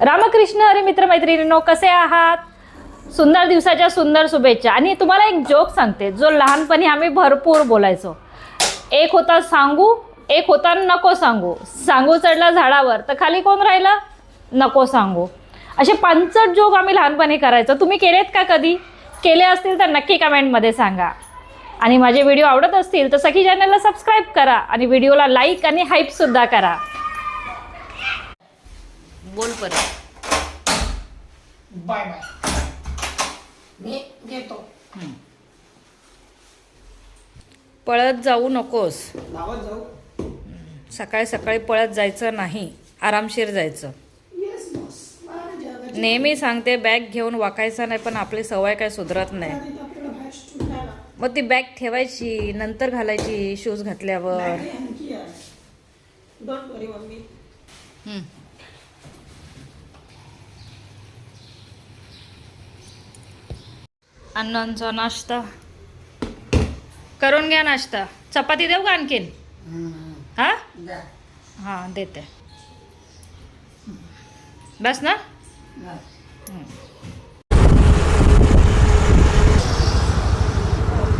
रामकृष्ण अरे मित्र मैत्रिणींनो कसे आहात? सुंदर दिवसाच्या सुंदर शुभेच्छा. आणि तुम्हाला एक जोक सांगते जो लहानपणी आम्ही भरपूर बोलायचो. एक होता सांगू एक होता नको सांगू. सांगू चढला झाडावर तर खाली कोण राहिलं? नको सांगू. असे पंचट जोक आम्ही लहानपणी करायचो. तुम्ही केलेत का कधी? केले असतील तर नक्की कमेंटमध्ये सांगा. आणि माझे व्हिडिओ आवडत असतील तर सखी चॅनलला सबस्क्राईब करा. आणि व्हिडिओला लाईक आणि हाईपसुद्धा करा. बोल परत. Bye bye. मी घेतो. पळत जाऊ नकोस. जाऊ. सकाळी सकाळी पळत जायचं नाही आरामशीर जायचं. येस बॉस माझ्या जगाची नेहमी सांगते बॅग घेऊन वाकायचं नाही पण आपली सवय काय सुधरत नाही. आपल्याला बाहेर. मग ती बॅग ठेवायची नंतर घालायची शूज घातल्यावर. बॅग आहे आणखी आहे डोंट वरी मम्मी. हम्म. अण्णांचा नाश्ता. करून घ्या नाश्ता. चपाती देऊ का आणखीन? हा? हा देते. बस ना?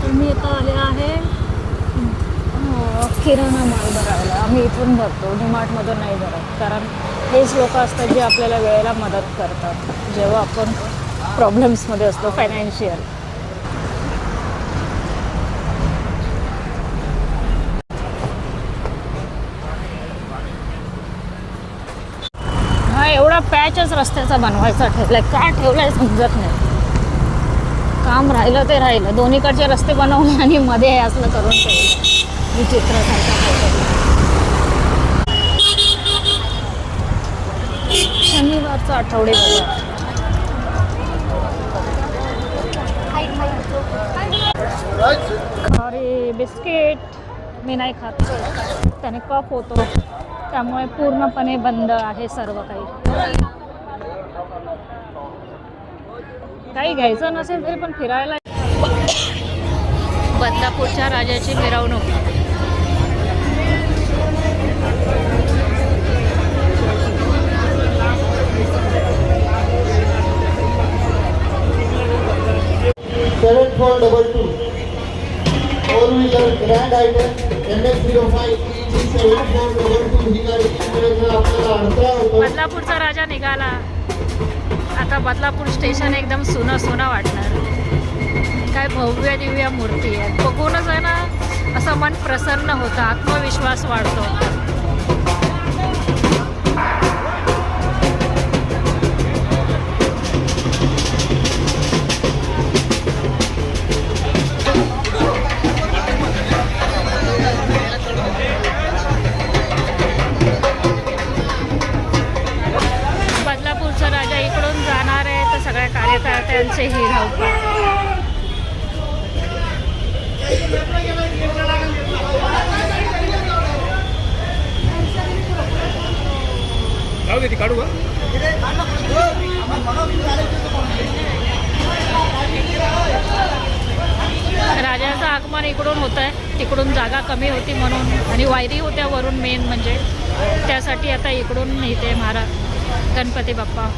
तुम्ही इथं आले आहे? अं, किराणा माल भरायला. आम्ही इथून भरतो. डीमार्टमधून नाही भरत. कारण हेच लोक असतात जे आपल्याला वेळेला मदत करतात. जेव्हा आपण प्रॉब्लेम्समध्ये असतो फायनान्शियल हा एवढा पॅचच रस्त्याचा बनवायचा ठेवलाय. का ठेवलाय समजत नाही. काम राहिलं ते राहिलं. दोन्हीकडचे रस्ते बनवले आणि मध्ये हे असलं करून ठेवलं. विचित्रसारखं काहीतरी. शनिवारचा आठवडे बघा खारी बिस्किट मी नाही खात. त्याने कफ होतो. त्यामुळे पूर्णपणे बंद आहे सर्व काही. काही घ्यायचं नसेल तरी पण फिरायला बदलापूरच्या राजाची मिरवणूक. Double two. ही गाडी आपल्याला अडथळा होतो बदलापूरचा राजा निघाला. आता बदलापूर स्टेशन एकदम सुनं सुनं वाटणार. काय भव्य दिव्य मूर्ती आहे. बघूनच आहे ना असं मन प्रसन्न होतं आत्मविश्वास वाढतो. कार्यकर्त्यांचे ही काढू का? राजाचं आगमन इकडून होत आहे तिकडून जागा कमी होती म्हणून. आणि वायरी होत्या वरून मेन म्हणजे. त्यासाठी आता इकडून येते महाराज गणपती बाप्पा.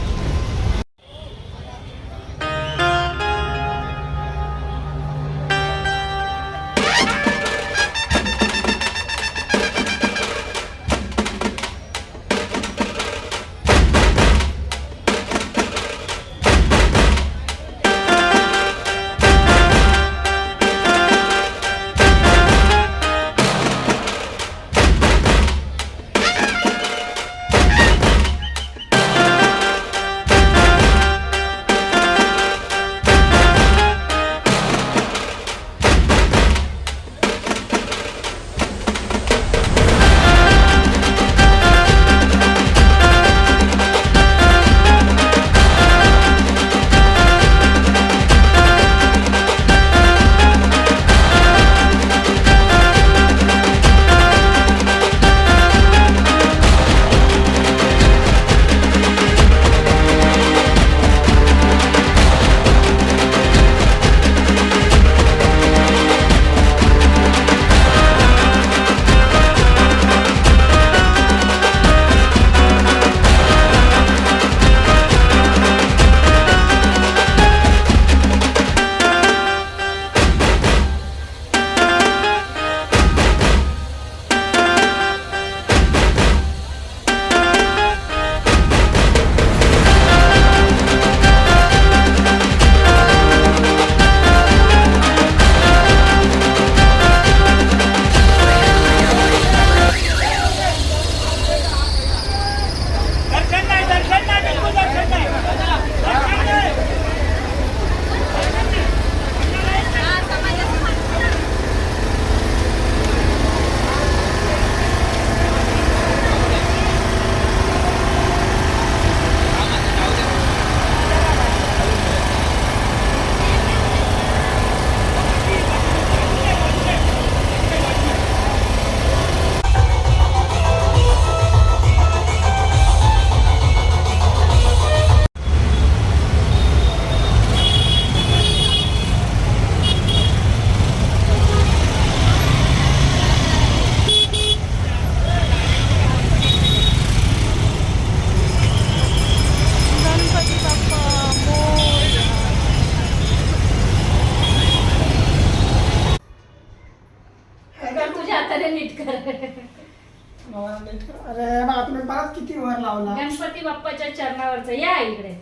अरे तुम्ही किती वर लावला? गणपती बाप्पाच्या चरणावरच. या इकडे.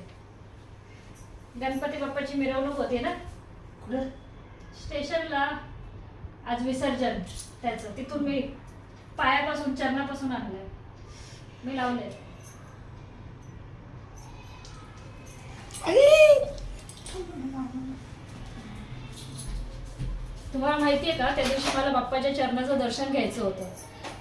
गणपती बाप्पाची मिरवणूक होती ना? कुठे? स्टेशनला. आज विसर्जन त्याचं. तिथून मी पायापासून चरणापासून आणलंय. मी लावले तुम्हाला माहितीये का? त्या दिवशी मला बाप्पाच्या चरणाचं दर्शन घ्यायचं होतं.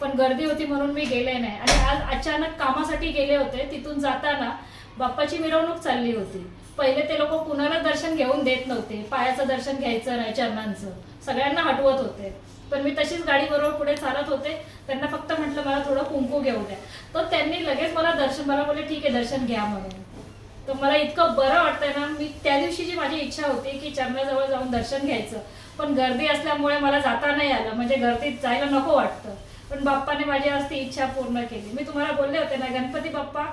पण गर्दी होती म्हणून मी गेले नाही. आणि आज अचानक कामासाठी गेले होते तिथून जाताना बाप्पाची मिरवणूक चालली होती. पहिले ते लोक कुणाला दर्शन घेऊन देत नव्हते. पायाचं दर्शन घ्यायचं नाही चरणांचं. सगळ्यांना हटवत होते. पण मी तशीच गाडी बरोबर पुढे चालत होते. त्यांना फक्त म्हटलं मला थोडं कुंकू घेऊ द्या. तर त्यांनी लगेच मला दर्शन मला बोलले ठीक आहे दर्शन घ्या म्हणून. तर मला इतकं बरं वाटतंय ना मी त्या दिवशी जी माझी इच्छा होती की चरणाजवळ जाऊन दर्शन घ्यायचं. पण गर्दी असल्यामुळे मला जाता नाही आलं. म्हणजे गर्दीत जायला नको वाटतं. पण बाप्पाने माझी आज ती इच्छा पूर्ण केली. मी तुम्हाला बोलले होते ना गणपती बाप्पा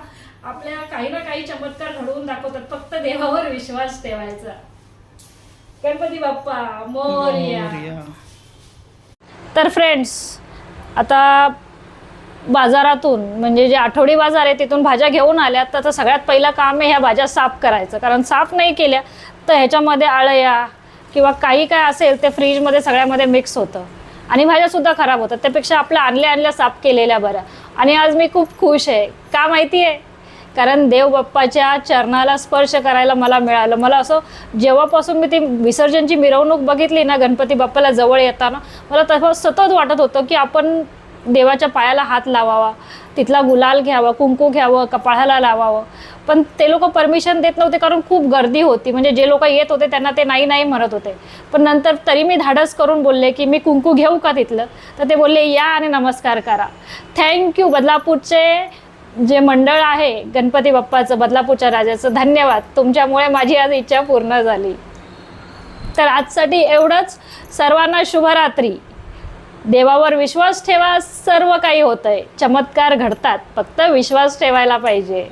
आपल्या काही ना काही चमत्कार घडवून दाखवतात. फक्त देवावर विश्वास ठेवायचा. गणपती बाप्पा मोरया. तर फ्रेंड्स आता बाजारातून म्हणजे जे आठवडी बाजार आहे तिथून भाज्या घेऊन आल्या तर आता सगळ्यात पहिलं काम आहे ह्या भाज्या साफ करायचं. कारण साफ नाही केल्या तर ह्याच्यामध्ये आळया किंवा काही काय असेल ते फ्रीजमध्ये सगळ्यामध्ये मिक्स होतं. आणि भाज्यासुद्धा खराब होतात. त्यापेक्षा आपल्या आणल्या आणल्या साफ केलेल्या बऱ्या आणि आज मी खूप खुश आहे. का माहिती आहे? कारण देवबाप्पाच्या चरणाला स्पर्श करायला मला मिळालं. मला असं जेव्हापासून मी ती विसर्जनची मिरवणूक बघितली ना गणपती बाप्पाला जवळ येताना मला तसं सतत वाटत होतं की आपण देवाच्या पायाला हात लावावा. तिथला गुलाल घ्यावा कुंकू घ्यावं कपाळाला लावावं. पण ते लोक परमिशन देत नव्हते कारण खूप गर्दी होती. म्हणजे जे लोक येत होते त्यांना ते नाही नाही म्हणत होते. पण नंतर तरी मी धाडस करून बोलले की मी कुंकू घेऊ का तिथलं? तर ते बोलले या आणि नमस्कार करा. थँक्यू बदलापूरचे जे मंडळ आहे गणपती बाप्पाचं बदलापूरच्या राजाचं धन्यवाद. तुमच्यामुळे माझी आज इच्छा पूर्ण झाली. तर आजसाठी एवढंच. सर्वांना शुभरात्री. देवावर विश्वास ठेवा सर्व काही होतंय. चमत्कार घडतात. फक्त विश्वास ठेवायला पाहिजे.